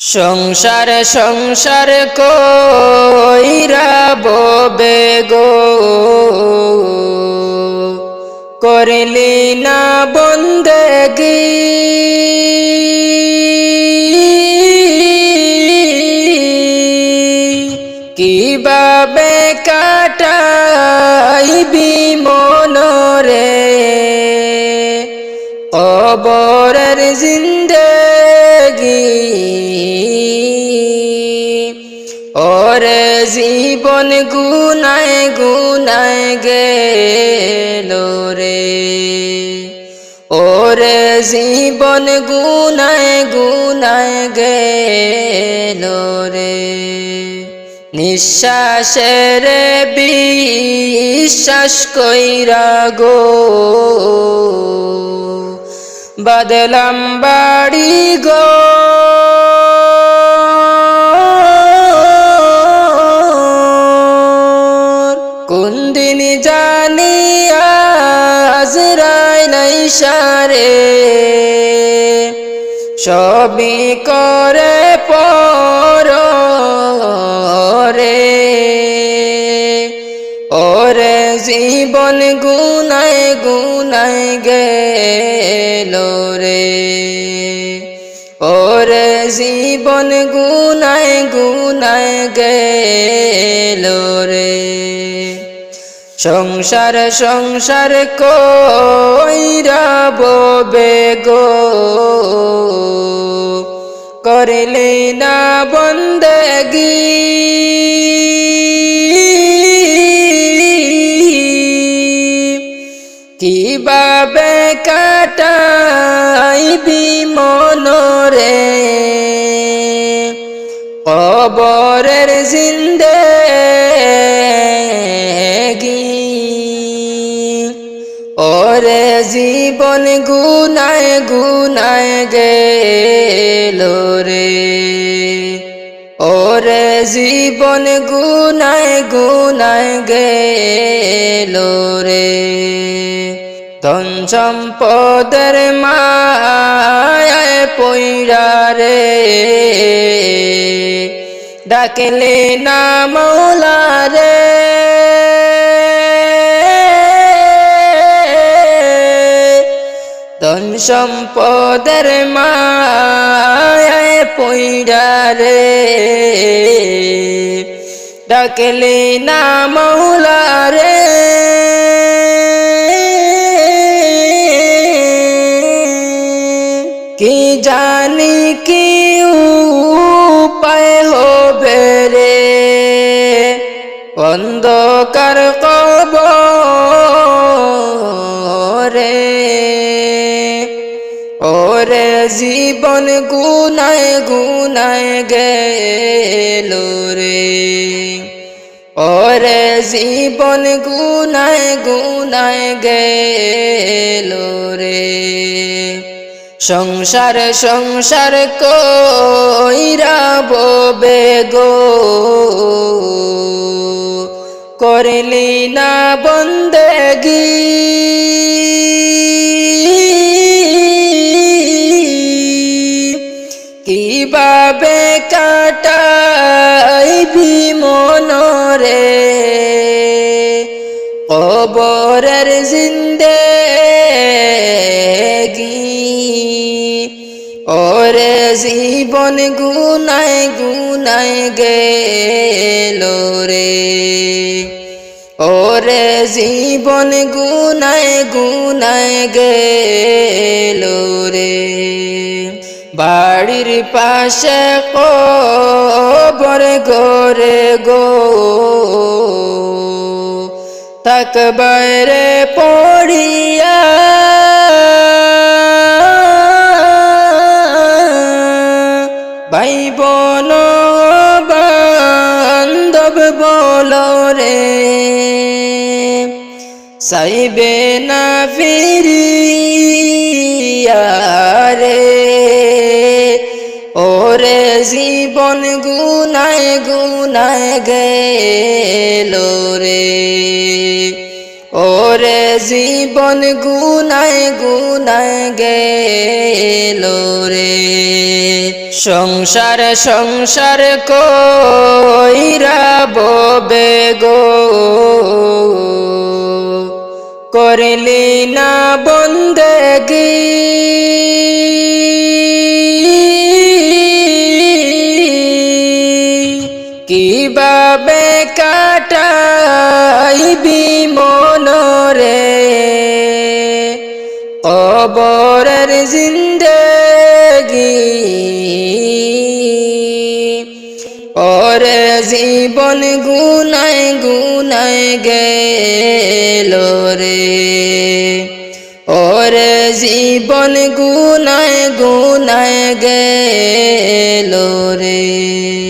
সংসার সংসার কইরা ববে গো? করলি না বন্দেগি কীভাবে কাটাইবি মনরে? কবরের জিন্দগি জীবন গুনায় গুনায় গেল রে। ওরে জীবন গুনায় গুনায় গেল রে। নিঃশ্বাসের বিশ্বাস কইরা গো। বদলাম বাড়ি গো। জানি আজরাই নাই সারে। সবই করে পর ওরে জীবন গুনায় গুনায় গেল রে। ওরে জীবন গুনায় গুনায় গেল রে। সংসার সংসার কইরা ববে গো। করলে না বন্দেগি কীভাবে কাটাইবি মনরে কবরের জিন্দেগি ওরে জীবন গুনায় গুনায় গেল রে। ওরে জীবন গুনায় গুনায় গেল রে। ধন সম্পদের মায় পইরা রে। ডাকলে না মৌলা রে। সম্পদের মায় পইরা রে। ডাকলে না মৌলা রে। কি জানি কি উপায় হবে রে। অন্ধকার কব রে ওরে জীবন গুনায় গুনায় গেল রে। ওরে জীবন গুনায় গুনায় গেল রে। সংসার সংসার কইরা ববে গো। করলি না বন্দেগি। কীভাবে কাটাইবি মনরে? কবরের জিন্দেগি। ওরে জীবন গুনায় গুনায় গেল রে। ওরে জীবন গুনায় গুনায় গেল রে। বাড়ির পাশে কবর গোরে গো। তাক বাইরে পড়িয়া ভাই বোন বান্ধব বল রে সাইবে না ফিরিয়া রে। ওরে জীবন গুনায় গুনায় গেল রে। ওরে জীবন গুনায় গুনায় গেল রে। সংসার সংসার কইরা গো। করলি না বন্দেগি কীভাবে কাটাইবি মনরে? কবরের জিন্দগি। ওরে জীবন গুনায় গুনায় গেল রে। ওরে জীবন গুনায় গুনায় গেল রে।